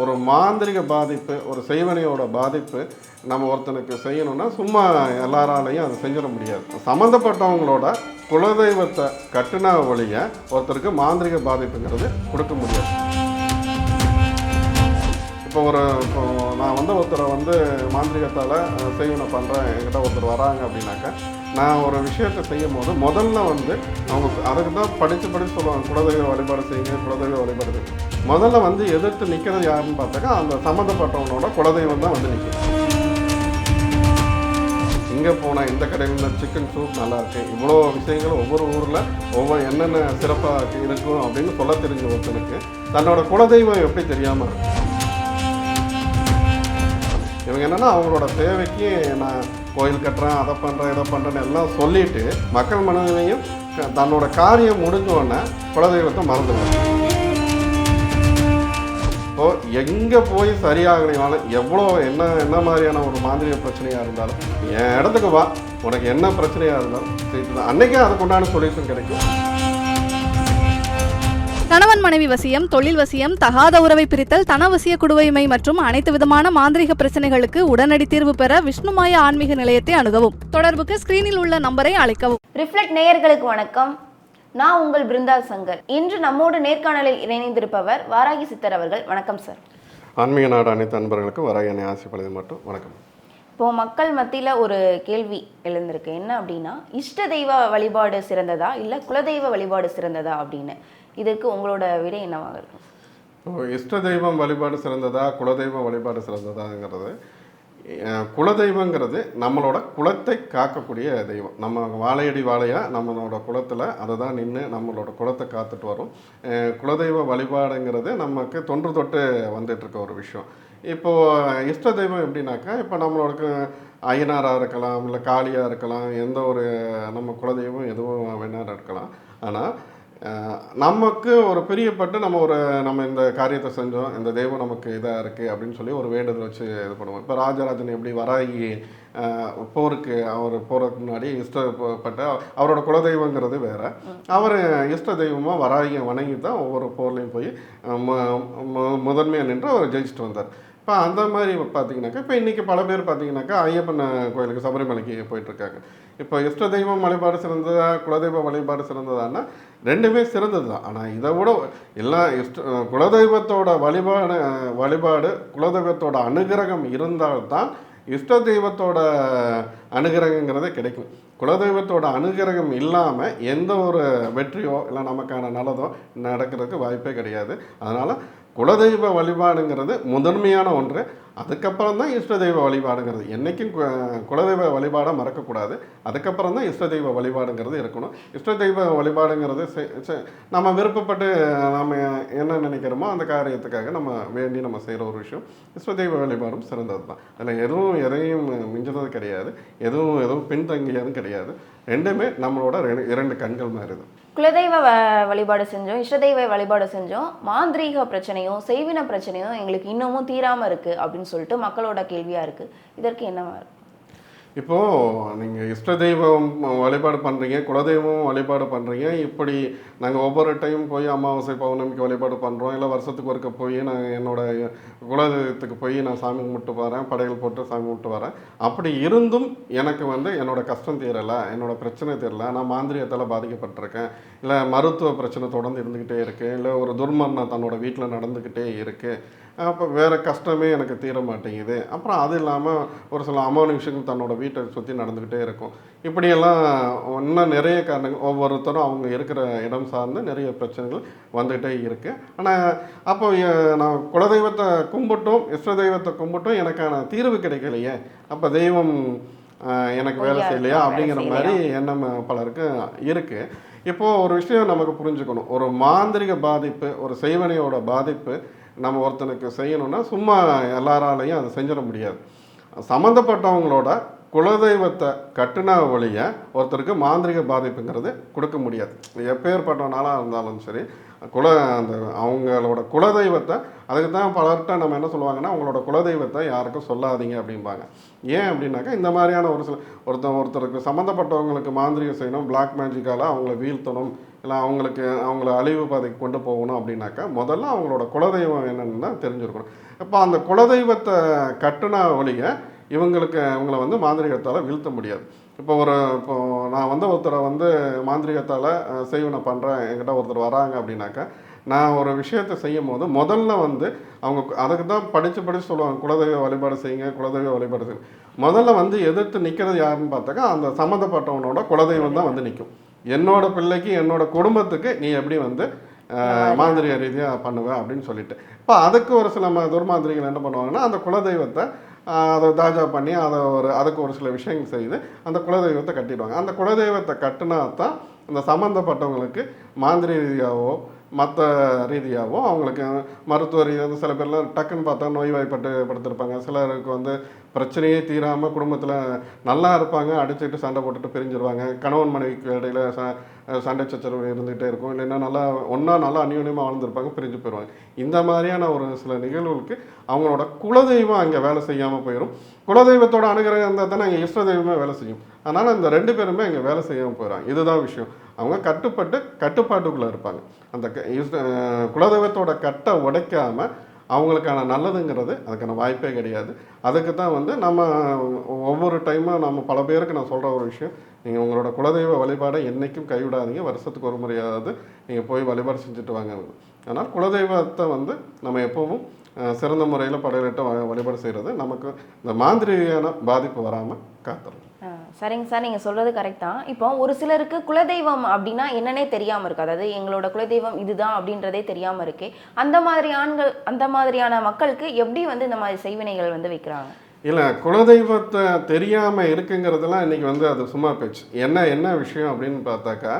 ஒரு மாந்திரிக பாதிப்பு ஒரு செய்வனையோட பாதிப்பு நம்ம ஒருத்தனுக்கு செய்யணும்னா சும்மா எல்லாராலையும் அதை செஞ்சிட முடியாது. சம்மந்தப்பட்டவங்களோட குலதெய்வத்தை கட்டுனா வழிய ஒருத்தருக்கு மாந்திரிக பாதிப்புங்கிறது கொடுக்க முடியாது. இப்போ ஒரு இப்போ நான் வந்து ஒருத்தரை வந்து மாந்திரிகத்தால் செய்வனை பண்ணுறேன் என்கிட்ட ஒருத்தர் வராங்க அப்படின்னாக்கா நான் ஒரு விஷயத்தை செய்யும் போது முதல்ல வந்து அவங்க அதுக்கு தான் படித்து படித்து சொல்லுவாங்க குலதெய்வ வழிபாடு செய்யுங்க குலதெய்வ வழிபாடு முதல்ல வந்து எதிர்த்து நிற்கிறது யாருன்னு பார்த்தாக்கா அந்த சம்மந்தப்பட்டவனோட குலதெய்வம் தான் வந்து நிற்கும் இங்கே போனால் இந்த கடையில் சிக்கன் சூப் நல்லாயிருக்கு இவ்வளோ விஷயங்கள் ஒவ்வொரு ஊரில் ஒவ்வொரு என்னென்ன சிறப்பாக இருக்கும் அப்படின்னு சொல்ல தெரிஞ்ச ஒருத்தனுக்கு தன்னோட குலதெய்வம் எப்படி தெரியாமல் இருக்கும். இவங்க என்னென்னா அவங்களோட தேவைக்கு நான் கோயில் கட்டுறேன் அதை பண்ணுறேன் இதை பண்ணுறேன்னு எல்லாம் சொல்லிவிட்டு மக்கள் மனதிலையும் தன்னோட காரியம் முடிஞ்சோடனே குலதெய்வத்தை மறந்துடுவாங்க. இப்போது எங்கே போய் சரியாகலைனாலும் எவ்வளோ என்ன என்ன மாதிரியான ஒரு மாந்திரிக பிரச்சனையாக இருந்தாலும் என் இடத்துக்கு வா உனக்கு என்ன பிரச்சனையாக இருந்தாலும் தீர்த்து அன்னைக்கே அதுக்கு உண்டான சொல்யூஷன் கிடைக்கும். கணவன் மனைவி வசியம் தொழில் வசியம் தகாத உறவை பிரித்தல் தனவசிய குடுவைமை மற்றும் அனைத்து விதமான மாந்திரிக பிரச்சனைகளுக்கு உடனடி தீர்வு பெற விஷ்ணுமாய ஆன்மீக நிலையத்தை அணுகவும். தொடர்புக்கு ஸ்கிரீனில் உள்ள நம்பரை அழைக்கவும். ரிஃப்ளெக்ட் நேயர்களுக்கு வணக்கம். நான் உங்கள் பிருந்தா சங்கர். இன்று நம்மோடு நேர்காணலில் இணைந்திருப்பவர் வாராகி சித்தர் அவர்கள். வணக்கம் சார் ஆன்மீக நாடு அனைத்து அன்பர்களுக்கும் வர என்னை ஆசைப்படுது மட்டும். வணக்கம். இப்போ மக்கள் மத்தியில் ஒரு கேள்வி எழுந்திருக்கு. என்ன அப்படின்னா இஷ்ட தெய்வ வழிபாடு சிறந்ததா? இல்லை குலதெய்வ வழிபாடு சிறந்ததா அப்படின்னு. இதற்கு உங்களோட விடை என்னவாக இருக்கும்? இப்போ இஷ்ட தெய்வம் வழிபாடு சிறந்ததா குலதெய்வம் வழிபாடு சிறந்ததாங்கிறது. குலதெய்வங்கிறது நம்மளோட குலத்தை காக்கக்கூடிய தெய்வம். நம்ம வாழையடி வாழையாக நம்மளோட குலத்தில் அதை தான் நின்று நம்மளோட குலத்தை காத்துட்டு வரும். குலதெய்வ வழிபாடுங்கிறது நமக்கு தொன்று தொட்டு வந்துட்டுருக்க ஒரு விஷயம். இப்போது இஷ்ட தெய்வம் எப்படின்னாக்கா இப்போ நம்மளோட ஐயனாராக இருக்கலாம் இல்லை காளியாக இருக்கலாம் எந்த ஒரு நம்ம குலதெய்வம் எதுவும் வேணாலும் இருக்கலாம். ஆனால் நமக்கு ஒரு பிரியப்பட்டு நம்ம ஒரு நம்ம இந்த காரியத்தை செஞ்சோம் இந்த தெய்வம் நமக்கு இதாக இருக்குது அப்படின்னு சொல்லி ஒரு வேண்டுதல் வச்சு இது பண்ணுவோம். இப்போ ராஜராஜன் எப்படி வராகி போருக்கு அவர் போகிறதுக்கு முன்னாடி இஷ்டப்பட்ட அவரோட குலதெய்வங்கிறது வேறு. அவர் இஷ்ட தெய்வமாக வராகியை வணங்கி தான் ஒவ்வொரு போர்லேயும் போய் மு- முதன்மையாக நின்று அவர் ஜெயிச்சுட்டு வந்தார். இப்போ அந்த மாதிரி பார்த்தீங்கன்னாக்கா இப்போ இன்றைக்கி பல பேர் பார்த்தீங்கன்னாக்கா ஐயப்பன் கோயிலுக்கு சபரிமலைக்கு போயிட்டுருக்காங்க. இப்போ இஷ்ட தெய்வம் வழிபாடு சிறந்ததா குலதெய்வ வழிபாடு சிறந்ததான்னா ரெண்டுமே சிறந்தது தான். ஆனால் இதை விட எல்லா இஷ்ட குலதெய்வத்தோட வழிபாடு வழிபாடு குலதெய்வத்தோட அனுகிரகம் இருந்தால்தான் இஷ்ட தெய்வத்தோட அனுகிரகங்கிறதே கிடைக்கும். குலதெய்வத்தோட அனுகிரகம் இல்லாமல் எந்த ஒரு வெற்றியோ இல்லை நமக்கான நல்லதோ நடக்கிறதுக்கு வாய்ப்பே கிடையாது. அதனால் குலதெய்வ வழிபாடுங்கிறது முதன்மையான ஒன்று. அதுக்கப்புறம் தான் இஷ்ட தெய்வ வழிபாடுங்கிறது. என்றைக்கும் கு- குலதெய்வ வழிபாடை மறக்கக்கூடாது. அதுக்கப்புறம் தான் இஷ்ட தெய்வ வழிபாடுங்கிறது இருக்கணும். இஷ்ட தெய்வ வழிபாடுங்கிறது செ- செ- நம்ம விருப்பப்பட்டு நம்ம என்ன நினைக்கிறோமோ அந்த காரியத்துக்காக நம்ம வேண்டி நம்ம செய்கிற ஒரு விஷயம். இஷ்ட தெய்வ வழிபாடும் சிறந்தது தான் அதில் எதுவும் எதையும் மிஞ்சினது கிடையாது. எதுவும் எதுவும் பின்தங்கியதும் கிடையாது. ரெண்டுமே நம்மளோட ரெண்டு- இரண்டு கண்கள் மாதிரி குலதெய்வ வ- வழிபாடு செஞ்சோம் இஷ்டதெய்வ வழிபாடு செஞ்சோம். மாந்திரீக பிரச்சனையும் செய்வின பிரச்சனையும் எங்களுக்கு இன்னமும் தீராமல் இருக்குது அப்படின்னு சொல்லிட்டு மக்களோட கேள்வியாக இருக்குது இதற்கு என்னவா இருக்கும் இப்போது நீங்கள் இஷ்ட தெய்வம் வழிபாடு பண்ணுறீங்க குலதெய்வம் வழிபாடு பண்ணுறீங்க இப்படி நாங்கள் ஒவ்வொரு டைம் போய் அமாவாசை பௌர்ணமிக்கு வழிபாடு பண்ணுறோம் இல்லை வருஷத்துக்கு ஒருக்க போய் நான் என்னோட குலதெய்வத்துக்கு போய் நான் சாமி கும்பிட்டு வரேன் படையல் போட்டு சாமி கும்பிட்டு வரேன். அப்படி இருந்தும் எனக்கு வந்து என்னோட கஷ்டம் தீரலை என்னோட பிரச்சனை தீரலை. நான் மாந்திரியத்தால் பாதிக்கப்பட்டிருக்கேன். இல்லை மருத்துவ பிரச்சனை தொடர்ந்து இருந்துக்கிட்டே இருக்குது இல்லை ஒரு துர்மரணம் தன்னோட வீட்டில் நடந்துக்கிட்டே இருக்குது அப்போ வேறு கஷ்டமே எனக்கு தீர மாட்டேங்குது. அப்புறம் அது இல்லாமல் ஒரு சில அமானுஷங்கள் தன்னோட வீட்டை சுற்றி நடந்துக்கிட்டே இருக்கும். இப்படியெல்லாம் இன்னும் நிறைய காரணங்கள் ஒவ்வொருத்தரும் அவங்க இருக்கிற இடம் சார்ந்து நிறைய பிரச்சனைகள் வந்துகிட்டே இருக்குது ஆனால் அப்போ நான் குலதெய்வத்தை கும்பிட்டும் இஷ்ட தெய்வத்தை கும்பிட்டும் எனக்கான தீர்வு கிடைக்கலையே. அப்போ தெய்வம் எனக்கு வேலை செய்யலையா அப்படிங்கிற மாதிரி எண்ணம் பலருக்கு இருக்குது இப்போ ஒரு விஷயம் நமக்கு புரிஞ்சுக்கணும். ஒரு மாந்திரிக பாதிப்பு ஒரு செய்வனையோட பாதிப்பு நம்ம ஒருத்தனுக்கு செய்யணும்னா சும்மா எல்லாராலையும் அதை செஞ்சிட முடியாது. சம்மந்தப்பட்டவங்களோட குலதெய்வத்தை கட்டுனா ஒழிய ஒருத்தருக்கு மாந்திரிக பாதிப்புங்கிறது கொடுக்க முடியாது. எப்பேற்பட்டவனாலாக இருந்தாலும் சரி குல அந்த அவங்களோட குலதெய்வத்தை அதுக்கு தான் பலர்கிட்ட நம்ம என்ன சொல்லுவாங்கன்னா அவங்களோட குலதெய்வத்தை யாருக்கும் சொல்லாதீங்க அப்படிம்பாங்க. ஏன் அப்படின்னாக்கா இந்த மாதிரியான ஒரு சில ஒருத்தன் ஒருத்தருக்கு சம்மந்தப்பட்டவங்களுக்கு மாந்திரிகம் செய்யணும் பிளாக் மேஜிக்கால் அவங்கள வீழ்த்தணும் இல்லை அவங்களுக்கு அவங்கள அழிவு பாதைக்கு கொண்டு போகணும் அப்படின்னாக்கா முதல்ல அவங்களோட குலதெய்வம் என்னென்னு தான் தெரிஞ்சிருக்கணும். இப்போ அந்த குலதெய்வத்தை கட்டுன ஒழிய இவங்களுக்கு இவங்களை வந்து மாந்திரிகத்தால் வீழ்த்த முடியாது. இப்போ ஒரு இப்போ நான் வந்து ஒருத்தரை வந்து மாந்திரிகத்தால் செய்வனை பண்ணுறேன் என்கிட்ட ஒருத்தர் வராங்க அப்படின்னாக்கா நான் ஒரு விஷயத்தை செய்யும் போது முதல்ல வந்து அவங்க அதுக்கு தான் படித்து படித்து சொல்லுவாங்க குலதெய்வ வழிபாடு செய்யுங்க குலதெய்வ வழிபாடு செய்யுங்க. முதல்ல வந்து எதிர்த்து நிற்கிறது யாருன்னு பார்த்தாக்கா அந்த சம்மந்தப்பட்டவனோட குலதெய்வம் தான் வந்து நிற்கும் என்னோட பிள்ளைக்கு என்னோட குடும்பத்துக்கு நீ எப்படி வந்து மாந்திரிக ரீதியாக பண்ணுவ அப்படின்னு சொல்லிட்டு. இப்போ அதுக்கு ஒரு சில ம துர்மாந்திரிகள் என்ன பண்ணுவாங்கன்னா அந்த குலதெய்வத்தை அதை தாஜா பண்ணி அதை ஒரு அதுக்கு ஒரு சில விஷயங்கள் செய்து அந்த குலதெய்வத்தை கட்டிடுவாங்க. அந்த குலதெய்வத்தை கட்டினா தான் அந்த சம்மந்தப்பட்டவங்களுக்கு மாந்திரி ரீதியாகவோ மற்ற ரீதியாகவோ அவங்களுக்கு மருத்துவ ரீதியாக சில பேர்லாம் டக்குன்னு பார்த்தா நோய்வாய்ப்பட்டு படுத்திருப்பாங்க. சிலருக்கு வந்து பிரச்சனையே தீராமல் குடும்பத்தில் நல்லா இருப்பாங்க அடிச்சுட்டு சண்டை போட்டுட்டு பிரிஞ்சிருவாங்க. கணவன் மனைவிக்கு இடையில ச சண்டை சச்சரவு இருந்துகிட்டே இருக்கும். இல்லைன்னா நல்லா ஒன்றா நல்லா அந்யோன்யமாக வாழ்ந்துருப்பாங்க பிரிஞ்சு போயிடுவாங்க. இந்த மாதிரியான ஒரு சில நிகழ்வுகளுக்கு அவங்களோட குலதெய்வம் அங்கே வேலை செய்யாமல் போயிடும் குலதெய்வத்தோட அனுகிரகம் இருந்தால் தானே அங்கே இஷ்ட தெய்வமே வேலை செய்யும். அதனால் இந்த ரெண்டு பேருமே அங்கே வேலை செய்யாமல் போயிடுறாங்க இதுதான் விஷயம். அவங்க கட்டுப்பட்டு கட்டுப்பாட்டுக்குள்ளே இருப்பாங்க. அந்த க- இஷ்ட- குலதெய்வத்தோட கட்டை உடைக்காமல் அவங்களுக்கான நல்லதுங்கிறது அதுக்கான வாய்ப்பே கிடையாது. அதுக்கு தான் வந்து நம்ம ஒவ்வொரு டைமும் நம்ம பல பேருக்கு நான் சொல்கிற ஒரு விஷயம் நீங்கள் உங்களோட குலதெய்வ வழிபாடை என்றைக்கும் கைவிடாதீங்க. வருஷத்துக்கு ஒரு முறையாவது நீங்கள் போய் வழிபாடு செஞ்சுட்டு வாங்க. ஆனால் குலதெய்வத்தை வந்து நம்ம எப்பவும் சிறந்த முறையில் படையிலிட்டு வ- வழிபாடு செய்கிறது நமக்கு இந்த மாந்திரியான பாதிப்பு வராமல் காத்துரும். சரிங்க சார் நீங்கள் சொல்கிறது கரெக்ட் தான். இப்போ ஒரு சிலருக்கு குலதெய்வம் அப்படின்னா என்னன்னே தெரியாமல் இருக்கு. அதாவது எங்களோட குலதெய்வம் இதுதான் அப்படின்றதே தெரியாமல் இருக்கு. அந்த மாதிரி ஆண்கள் அந்த மாதிரியான மக்களுக்கு எப்படி வந்து இந்த மாதிரி செய்வினைகள் வந்து வைக்கிறாங்க? இல்லை குலதெய்வத்தை தெரியாமல் இருக்குங்கிறதுலாம் இன்றைக்கி வந்து அது சும்மா பேச்சு. என்ன என்ன விஷயம் அப்படின்னு பார்த்தாக்கா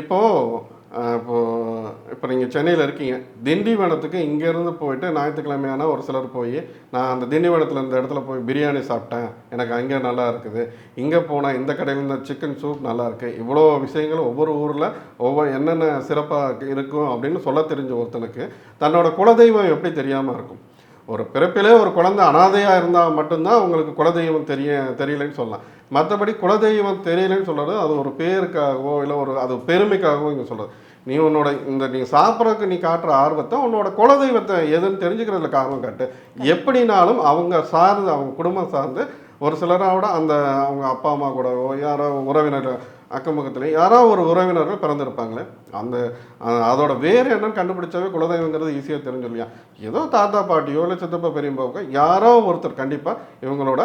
இப்போது இப்போது இப்போ நீங்கள் சென்னையில் இருக்கீங்க. திண்டிவனத்துக்கு இங்கேருந்து போயிட்டு ஞாயிற்றுக்கிழமையான ஒரு சிலர் போய் நான் அந்த திண்டிவனத்தில் இந்த இடத்துல போய் பிரியாணி சாப்பிட்டேன். எனக்கு அங்கே நல்லா இருக்குது. இங்கே போனால் இந்த கடையில் இந்த சிக்கன் சூப் நல்லாயிருக்கு இவ்வளோ விஷயங்கள் ஒவ்வொரு ஊரில் ஒவ்வொரு என்னென்ன சிறப்பாக இருக்கும் அப்படின்னு சொல்ல தெரிஞ்ச ஒருத்தனுக்கு தன்னோட குலதெய்வம் எப்படி தெரியாமல் இருக்கும். ஒரு பிறப்பிலே ஒரு குழந்தை அனாதையாக இருந்தால் மட்டும்தான் உங்களுக்கு குலதெய்வம் தெரிய தெரியலைன்னு சொல்லலாம். மற்றபடி குலதெய்வம் தெரியலைன்னு சொல்கிறது அது ஒரு பேருக்காகவோ இல்லை ஒரு அது பெருமைக்காகவோ இங்கே சொல்கிறது நீ உன்னோட இந்த நீ சாப்பிட்றதுக்கு நீ காட்டுற ஆர்வத்தை உன்னோட குலதெய்வத்தை எதுன்னு தெரிஞ்சுக்கிறதுல காரணம் காட்டு. எப்படினாலும் அவங்க சார்ந்து அவங்க குடும்பம் சார்ந்து ஒரு சிலரோட அந்த அவங்க அப்பா அம்மா கூடவோ யாரோ உறவினர்கள் அக்கம் பக்கத்தில் யாராவது ஒரு உறவினர்கள் பிறந்திருப்பாங்களே அந்த அதோட வேறு என்னன்னு கண்டுபிடிச்சாவே குலதெய்வங்கிறது ஈஸியாக தெரிஞ்சு இல்லையா ஏதோ தாத்தா பாட்டியோ இல்லை சித்தப்பா பெரியம்பாவுக்கோ யாரோ ஒருத்தர் கண்டிப்பாக இவங்களோட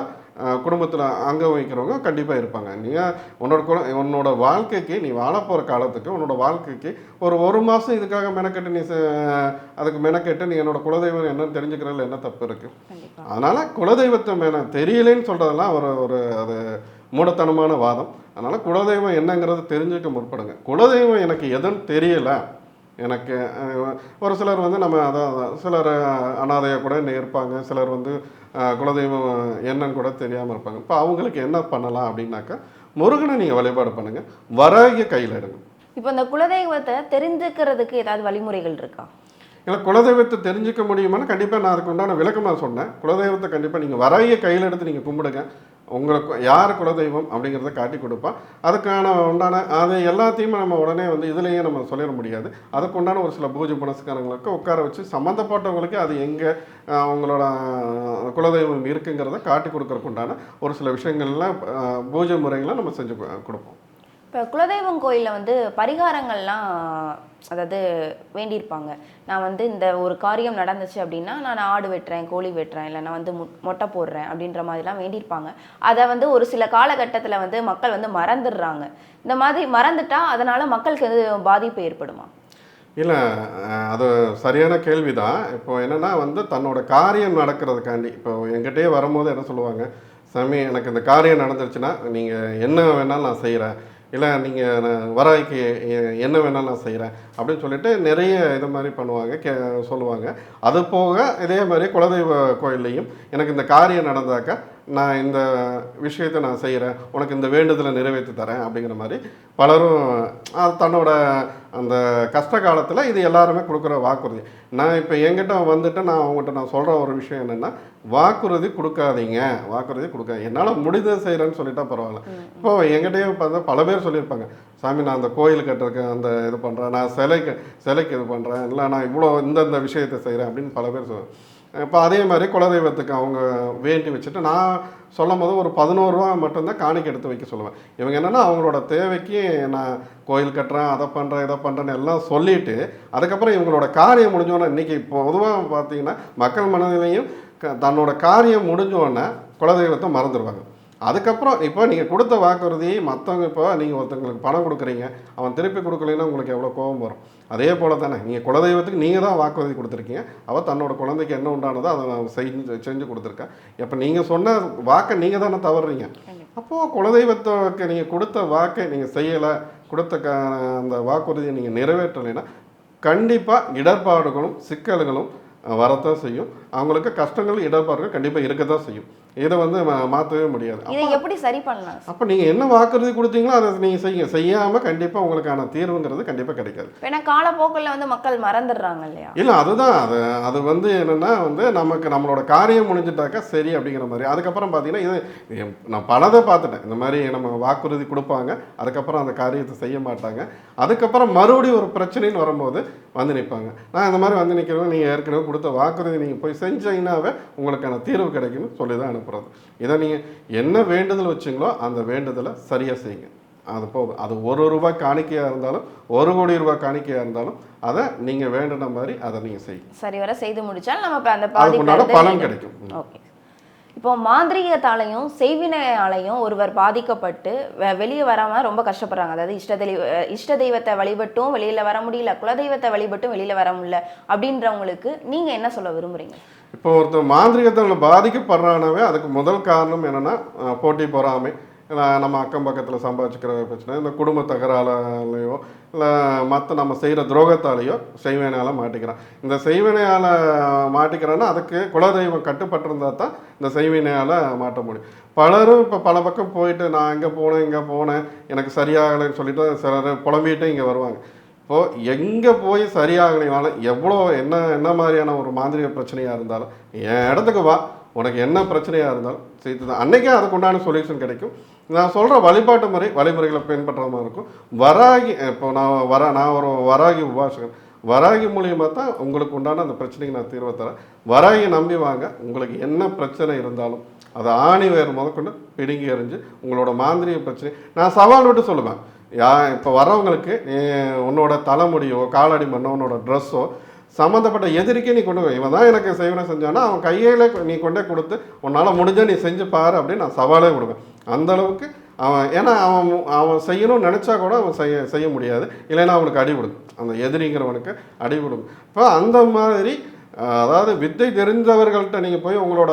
குடும்பத்தில் அங்க வகிக்கிறவங்க கண்டிப்பாக இருப்பாங்க. நீங்கள் உன்னோட குல உன்னோட வாழ்க்கைக்கு நீ வாழ போகிற காலத்துக்கு உன்னோட வாழ்க்கைக்கு ஒரு ஒரு மாதம் இதுக்காக மெனக்கெட்டு நீ அதுக்கு மெனக்கெட்டு நீ என்னோட குலதெய்வம் என்னன்னு தெரிஞ்சுக்கிறதுல என்ன தப்பு இருக்குது அதனால் குலதெய்வத்தை மேலே தெரியலைன்னு சொல்கிறதெல்லாம் ஒரு ஒரு அது மூடத்தனமான வாதம். அதனால் குலதெய்வம் என்னங்கிறது தெரிஞ்சுக்க முற்படுங்க. குலதெய்வம் எனக்கு எதுன்னு தெரியல. எனக்கு ஒரு சிலர் வந்து நம்ம அதான் சிலர் அனாதையாக கூட இருப்பாங்க. சிலர் வந்து குலதெய்வம் என்னன்னு கூட தெரியாமல் இருப்பாங்க. இப்போ அவங்களுக்கு என்ன பண்ணலாம் அப்படின்னாக்கா முருகனை நீங்கள் வழிபாடு பண்ணுங்கள் வராகிய கையில் எடுங்க. இப்போ இந்த குலதெய்வத்தை தெரிஞ்சுக்கிறதுக்கு ஏதாவது வழிமுறைகள் இருக்கா? இல்லை குலதெய்வத்தை தெரிஞ்சுக்க முடியுமான்னு கண்டிப்பாக நான் அதுக்கு உண்டான விளக்கம் நான் சொன்னேன். குலதெய்வத்தை கண்டிப்பாக நீங்கள் வரைய கையில் எடுத்து நீங்கள் கும்பிடுங்க. உங்களுக்கு யார் குலதெய்வம் அப்படிங்கிறத காட்டி கொடுப்பா. அதுக்கான உண்டான அது எல்லாத்தையுமே நம்ம உடனே வந்து இதுலேயே நம்ம சொல்லிட முடியாது. அதுக்கு உண்டான ஒரு சில பூஜை மனசுக்காரங்களுக்கு உட்கார வச்சு சம்மந்தப்பட்டவங்களுக்கு அது எங்கே அவங்களோட குலதெய்வம் இருக்குங்கிறத காட்டி கொடுக்கறதுக்கு உண்டான ஒரு சில விஷயங்கள்லாம் பூஜை முறைகளை நம்ம செஞ்சு கொடுப்போம். இப்போ குலதெய்வம் கோயிலில் வந்து பரிகாரங்கள்லாம் அதாவது வேண்டியிருப்பாங்க. நான் வந்து இந்த ஒரு காரியம் நடந்துச்சு அப்படின்னா நான் ஆடு வெட்டுறேன் கோழி வெட்டுறேன் இல்லை நான் வந்து மு- மொட்டை போடுறேன் அப்படின்ற மாதிரிலாம் வேண்டியிருப்பாங்க. அதை வந்து ஒரு சில காலகட்டத்தில் வந்து மக்கள் வந்து மறந்துடுறாங்க. இந்த மாதிரி மறந்துட்டா அதனால் மக்களுக்கு எது பாதிப்பு ஏற்படுமா? இல்லை அது சரியான கேள்வி தான் இப்போ என்னென்னா வந்து தன்னோட காரியம் நடக்கிறதுக்காண்டி இப்போ என்கிட்டயே வரும்போது என்ன சொல்லுவாங்க சாமி எனக்கு இந்த காரியம் நடந்துருச்சுன்னா நீங்கள் என்ன வேணாலும் நான் செய்கிறேன் இல்லை நீங்கள் வர எ- என்ன வேணால் நான் செய்கிறேன் அப்படின்னு சொல்லிட்டு நிறைய இது மாதிரி பண்ணுவாங்க கே சொல்லுவாங்க. அது போக இதே மாதிரி குலதெய்வ கோயில்லையும் எனக்கு இந்த காரியம் நடந்தாக்கா நான் இந்த விஷயத்தை நான் செய்கிறேன் உனக்கு இந்த வேண்டுதலை நிறைவேற்றி தரேன் அப்படிங்கிற மாதிரி பலரும் அது தன்னோட அந்த கஷ்ட காலத்தில் இது எல்லாருமே கொடுக்குற வாக்குறுதி. நான் இப்போ என்கிட்ட வந்துட்டு நான் அவங்ககிட்ட நான் சொல்கிற ஒரு விஷயம் என்னென்னா வாக்குறுதி கொடுக்காதீங்க. வாக்குறுதி கொடுக்காதீங்க. என்னால் முடிந்ததை செய்கிறேன்னு சொல்லிட்டா பரவாயில்ல. இப்போ என்கிட்டயே பார்த்தா பல பேர் சொல்லியிருப்பாங்க. சாமி நான் அந்த கோயில் கட்டுறதுக்கு அந்த இது பண்ணுறேன் நான் சிலைக்கு சிலைக்கு இது பண்ணுறேன் இல்லை நான் இவ்வளோ இந்தந்த விஷயத்தை செய்கிறேன் அப்படின்னு பல பேர் சொல்லுவேன் இப்போ அதே மாதிரி குலதெய்வத்துக்கு அவங்க வேண்டி வச்சுட்டு நான் சொல்லும் போது ஒரு பதினோரு ரூபா மட்டும்தான் காணிக்கை எடுத்து வைக்க சொல்லுவேன். இவங்க என்னென்னா அவங்களோட தேவைக்கு நான் கோயில் கட்டுறேன் அதை பண்ணுறேன் இதை பண்ணுறேன்னு எல்லாம் சொல்லிவிட்டு அதுக்கப்புறம் இவங்களோட காரியம் முடிஞ்சோன்னே இன்றைக்கி பொதுவாக பார்த்தீங்கன்னா மக்கள் மனதிலையும் க- தன்னோட காரியம் முடிஞ்சோடனே குலதெய்வத்தை மறந்துடுவாங்க. அதுக்கப்புறம் இப்போ நீங்கள் கொடுத்த வாக்குறுதி மற்றவங்க இப்போ நீங்கள் ஒருத்தங்களுக்கு பணம் கொடுக்குறீங்க அவன் திருப்பி கொடுக்கலைன்னா உங்களுக்கு எவ்வளோ கோபம் வரும். அதே போல் தானே நீங்கள் குலதெய்வத்துக்கு நீங்கள் தான் வாக்குறுதி கொடுத்துருக்கீங்க அவள் தன்னோட குழந்தைக்கு என்ன உண்டானதோ அதை நான் செஞ்சு செஞ்சு கொடுத்துருக்கேன். இப்போ நீங்கள் சொன்ன வாக்கை நீங்கள் தானே தவறுறீங்க. அப்போது குலதெய்வத்துக்கு நீங்கள் கொடுத்த வாக்கை நீங்கள் செய்யலை கொடுத்த க அந்த வாக்குறுதியை நீங்கள் நிறைவேற்றலைன்னா கண்டிப்பாக இடர்பாடுகளும் சிக்கல்களும் வரத்தான் செய்யும். அவங்களுக்கு கஷ்டங்கள் இடர்பாடுகள் கண்டிப்பாக இருக்க தான் செய்யும். இதை வந்து மாற்றவே முடியாது. இதை எப்படி சரி பண்ணலாம்? அப்போ நீங்கள் என்ன வாக்குறுதி கொடுத்தீங்களோ அதை நீங்கள் செய்யுங்க. செய்யாமல் கண்டிப்பாக உங்களுக்கான தீர்வுங்கிறது கண்டிப்பாக கிடைக்காது. ஏன்னா காலப்போக்கில் வந்து மக்கள் மறந்துடுறாங்க இல்லையா? இல்லை அதுதான். அது அது வந்து என்னென்னா வந்து நமக்கு நம்மளோட காரியம் முடிஞ்சிட்டாக்கா சரி அப்படிங்கிற மாதிரி. அதுக்கப்புறம் பார்த்தீங்கன்னா இது இது நான் பலதை பார்த்துட்டேன். இந்த மாதிரி நம்ம வாக்குறுதி கொடுப்பாங்க. அதுக்கப்புறம் அந்த காரியத்தை செய்ய மாட்டாங்க. அதுக்கப்புறம் மறுபடியும் ஒரு பிரச்சனைன்னு வரும்போது வந்து நிற்பாங்க. நான் இந்த மாதிரி வந்து நிற்கிறவங்க நீங்கள் ஏற்கனவே கொடுத்த வாக்குறுதி நீங்கள் போய் செஞ்சீங்கன்னாவே உங்களுக்கான தீர்வு கிடைக்கும்னு சொல்லி தான் அனுப்புறது இதை நீங்கள் என்ன வேண்டுதல் வச்சிங்களோ அந்த வேண்டுதலை சரியாக செய்யுங்க. அது போதும் அது ஒரு ரூபாய் காணிக்கையாக இருந்தாலும் ஒரு கோடி ரூபாய் காணிக்கையாக இருந்தாலும் அதை நீங்கள் வேண்டின மாதிரி அதை நீங்கள் செய்யுங்க. சரிவர செய்து முடிச்சால் நம்ம இப்ப அந்த அதுக்குண்டான பலன் கிடைக்கும். ஓகே. இப்போ மாந்திரீகத்தாலையும் செய்வினையாலையும் ஒருவர் பாதிக்கப்பட்டு வெளியே வராம ரொம்ப கஷ்டப்படுறாங்க. அதாவது இஷ்ட தெய்வ இஷ்ட தெய்வத்தை வழிபட்டும் வெளியில வர முடியல குலதெய்வத்தை வழிபட்டும் வெளியில வர முடியல அப்படின்றவங்களுக்கு நீங்க என்ன சொல்ல விரும்புறீங்க? இப்போ ஒருத்தர் மாந்திரிகத்தில் பாதிக்கப்படுறானாவே அதுக்கு முதல் காரணம் என்னென்னா போட்டி பொறாமை. இல்லை நம்ம அக்கம் பக்கத்தில் சம்பாதிச்சுக்கிற பிரச்சனை இந்த குடும்ப தகராலையோ இல்லை மற்ற நம்ம செய்கிற துரோகத்தாலேயோ செய்வனையால் மாட்டிக்கிறான். இந்த செய்வனையால் மாட்டிக்கிறான்னா அதுக்கு குலதெய்வம் கட்டுப்பட்டிருந்தா தான் இந்த செய்வினையால் மாட்ட முடியும். பலரும் இப்போ பல பக்கம் போயிட்டு நான் இங்கே போனேன் இங்கே போனேன் எனக்கு சரியாகலைன்னு சொல்லிட்டு சிலர் புலம்பிகிட்டே இங்கே வருவாங்க. இப்போது எங்கே போய் சரியாகலைனாலும் எவ்வளோ என்ன என்ன மாதிரியான ஒரு மாந்திரிக பிரச்சனையாக இருந்தாலும் என் இடத்துக்கு வா உனக்கு என்ன பிரச்சனையாக இருந்தாலும் சேர்த்து தான். அன்றைக்கே அதுக்கு உண்டான சொல்யூஷன் கிடைக்கும். நான் சொல்கிற வழிபாட்டு முறை வழிமுறைகளை பின்பற்ற மாதிரி இருக்கும். வராகி இப்போ நான் வர நான் ஒரு வராகி உபாசகன். வராகி மூலியமாக தான் உங்களுக்கு உண்டான அந்த பிரச்சனைக்கு நான் தீர்வை தரேன். வராகி நம்பி வாங்க. உங்களுக்கு என்ன பிரச்சனை இருந்தாலும் அதை ஆணி வேறு முதற்கொண்டு பிடுங்கி எறிஞ்சு உங்களோட மாந்திரிய பிரச்சனை நான் சவால் விட்டு சொல்லுவேன். யா இப்போ வரவங்களுக்கு உன்னோட தலைமுடியோ காலடி மண்ணோ உன்னோட ட்ரெஸ்ஸோ சம்மந்தப்பட்ட எதிரிக்கே நீ கொண்டு போய் இவன் தான் எனக்கு செய்வனை செஞ்சானா அவன் கையில் நீ கொண்டே கொடுத்து உன்னால் முடிஞ்ச நீ செஞ்சு பாரு அப்படின்னு நான் சவாலே விடுவேன் அந்த அளவுக்கு அவன் ஏன்னா அவன் அவன் செய்யணும்னு நினச்சா கூட அவன் செய்ய செய்ய முடியாது. இல்லைன்னா அவனுக்கு அடி அந்த எதிரிங்கிறவனுக்கு அடி விடும் இப்போ அந்த மாதிரி அதாவது வித்தை தெரிஞ்சவர்கள்ட்ட நீங்கள் போய் உங்களோட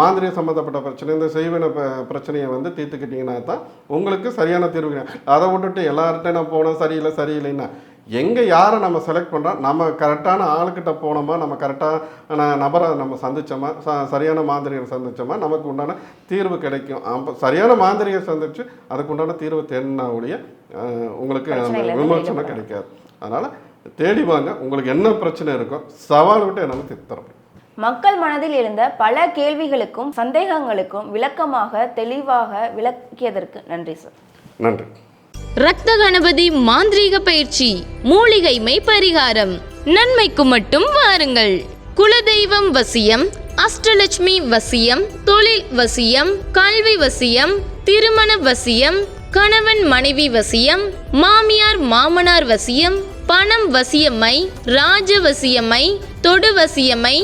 மாந்திரிக சம்மந்தப்பட்ட பிரச்சனை இந்த செய்வின ப- பிரச்சனையை வந்து தீர்த்துக்கிட்டீங்கன்னா தான் உங்களுக்கு சரியான தீர்வு கிடைக்கும். அதை விட்டுட்டு எல்லார்கிட்ட நான் போனேன் சரியில்லை சரியில்லைன்னா எங்கே யாரை நம்ம செலக்ட் பண்ணுறோம் நம்ம கரெக்டான ஆளுக்கிட்ட போனோமா? நம்ம கரெக்டான நபரை நம்ம சந்திச்சோமா? ச சரியான மாந்திரிகரை சந்திச்சோமா? நமக்கு உண்டான தீர்வு கிடைக்கும். அப்போ சரியான மாந்திரிகை சந்திச்சு அதுக்கு உண்டான தீர்வு தேடினா ஒழிய உங்களுக்கு விமர்சனம் கிடைக்காது. அதனால் தேடி வாங்க. உங்களுக்கு என்ன பிரச்சனை இருக்கோ சவால் விட்டு என்னால் தீர்த்தரப்போம் மக்கள் மனதில் எழுந்த பல கேள்விகளுக்கும் சந்தேகங்களுக்கும் விளக்கமாக தெளிவாக விளக்கியதற்கு நன்றி சார். நன்றி. ரத்த கணபதி மாந்திரீக பயிற்சி மூலிகைமை பரிகாரம் நன்மைக்கு மட்டும் வாருங்கள். குலதெய்வம் வசியம் அஷ்டலட்சுமி வசியம் தொழில் வசியம் கல்வி வசியம் திருமண வசியம் கணவன் மனைவி வசியம் மாமியார் மாமனார் வசியம் பணம் வசியமை ராஜ வசியமை தொடு வசியமை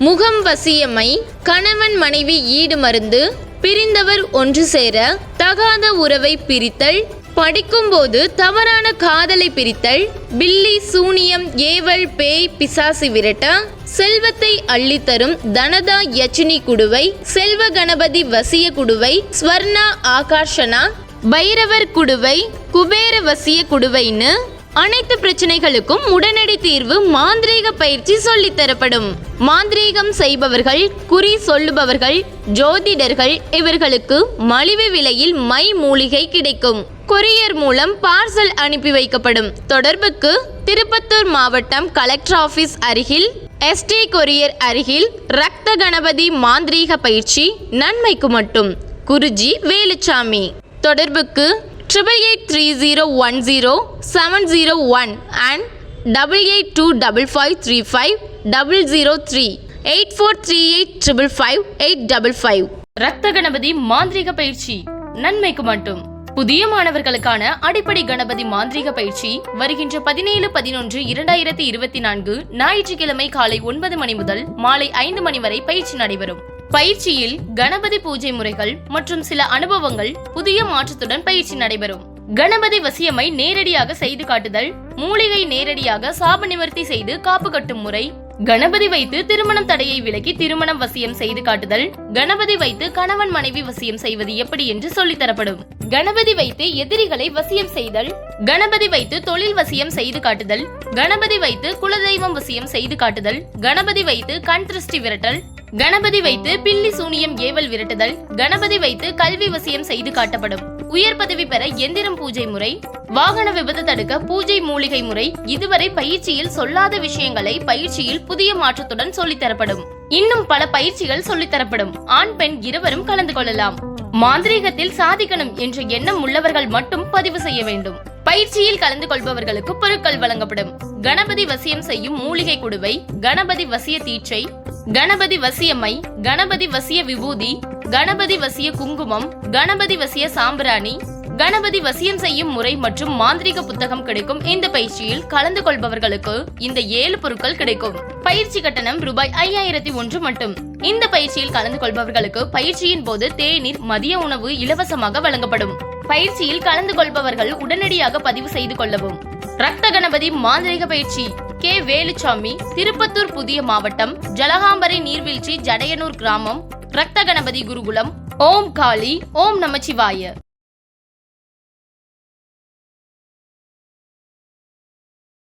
முகம் வசியமை கணவன் மனைவி ஈடு மருந்து பிரிந்தவர் ஒன்று சேர தகாத உறவை பிரித்தல் படிக்கும்போது தவறான காதலை பிரித்தல் பில்லி சூனியம் ஏவல் பேய் பிசாசு விரட்ட செல்வத்தை அள்ளித்தரும் தனதா யச்சினி குடுவை செல்வ கணபதி வசிய குடுவை ஸ்வர்ணா ஆகாஷனா பைரவர் குடுவை குபேர வசிய குடுவைன்னு அனைத்து பிரச்சனைகளுக்கும் உடனடி தீர்வு மாந்திரீக பயிற்சி சொல்லித்தரப்படும் மாந்திரீகம் செய்பவர்கள் குறி சொல்லுபவர்கள் ஜோதிடர்கள் இவர்களுக்கு மலிவு விலையில் மை மூலிகை கிடைக்கும். கொரியர் மூலம் பார்சல் அனுப்பி வைக்கப்படும். தொடர்புக்கு திருப்பத்தூர் மாவட்டம் கலெக்டர் ஆபீஸ் அருகில் எஸ்டி கொரியர் அருகில் ரக்த கணபதி மாந்திரீக பயிற்சி நன்மைக்கு மட்டும். குருஜி வேலுச்சாமி. தொடர்புக்கு triple eight three zero one zero seven zero one and double eight two double five three five double zero three eight four three eight triple five eight double five Ratha Ganapathi மாந்திரிக பயிற்சி. நன்மைக்கு மட்டும் புதிய மாணவர்களுக்கான அடிப்படை கணபதி மாந்திரிக பயிற்சி வருகின்ற பதினேழு பதினொன்று இரண்டாயிரத்தி இருபத்தி நான்கு ஞாயிற்றுக்கிழமை காலை ஒன்பது மணி முதல் மாலை ஐந்து மணி வரை பயிற்சி நடைபெறும். பயிற்சியில் கணபதி பூஜை முறைகள் மற்றும் சில அனுபவங்கள் புதிய மாற்றத்துடன் பயிற்சி நடைபெறும். கணபதி வசியமை நேரடியாக செய்து காட்டுதல் மூலிகை நேரடியாக சாப நிவர்த்தி செய்து காப்பு கட்டும் முறை கணபதி வைத்து திருமணம் தடையை விலக்கி திருமணம் வசியம் செய்து காட்டுதல் கணபதி வைத்து கணவன் மனைவி வசியம் செய்வது எப்படி என்று சொல்லித் தரப்படும். கணபதி வைத்து எதிரிகளை வசியம் செய்தல் கணபதி வைத்து தொழில் வசியம் செய்து காட்டுதல் கணபதி வைத்து குலதெய்வம் வசியம் செய்து காட்டுதல் கணபதி வைத்து கண் திருஷ்டி விரட்டல் கணபதி வைத்து பில்லி சூனியம் ஏவல் விரட்டுதல் கணபதி வைத்து கல்வி வசியம் செய்து காட்டப்படும். உயர் பதவி பெற எந்திரம் பூஜை முறை வாகன விபத்து தடுக்க பூஜை மூலிகை முறை இதுவரை பயிற்சியில் சொல்லாத விஷயங்களை பயிற்சியில் புதிய மாற்றத்துடன் சொல்லித்தரப்படும். இன்னும் பல பயிற்சிகள் சொல்லித்தரப்படும். ஆண் பெண் இருவரும் கலந்து கொள்ளலாம். மாந்திரீகத்தில் சாதிக்கணும் என்ற எண்ணம் உள்ளவர்கள் மட்டும் பதிவு செய்ய வேண்டும். பயிற்சியில் கலந்து கொள்பவர்களுக்கு பொருட்கள் வழங்கப்படும். கணபதி வசியம் செய்யும் மூலிகை குடுவை கணபதி வசிய தீட்சை கணபதி வசியம்மை கணபதி வசிய விபூதி கணபதி வசிய குங்குமம் கணபதி வசிய சாம்பிராணி கணபதி வசியம் செய்யும் முறை மற்றும் மாந்திரிக புத்தகம் கிடைக்கும். இந்த பயிற்சியில் கலந்து கொள்பவர்களுக்கு இந்த ஏழு பொருட்கள் கிடைக்கும். பயிற்சி கட்டணம் ரூபாய் ஐயாயிரத்தி ஒன்று மட்டும். இந்த பயிற்சியில் கலந்து கொள்பவர்களுக்கு பயிற்சியின் போது தேநீர் மதிய உணவு இலவசமாக வழங்கப்படும். பயிற்சியில் கலந்து கொள்பவர்கள் உடனடியாக பதிவு செய்து கொள்ளவும். ரத்த கணபதி மாந்திரிக பயிற்சி. கே. வேலுச்சாமி திருப்பத்தூர் புதிய மாவட்டம் ஜலகாம்பரை நீர்வீழ்ச்சி ஜடையனூர் கிராமம் ரத்த கணபதி குருகுலம் ஓம் காளி ஓம் நமச்சிவாய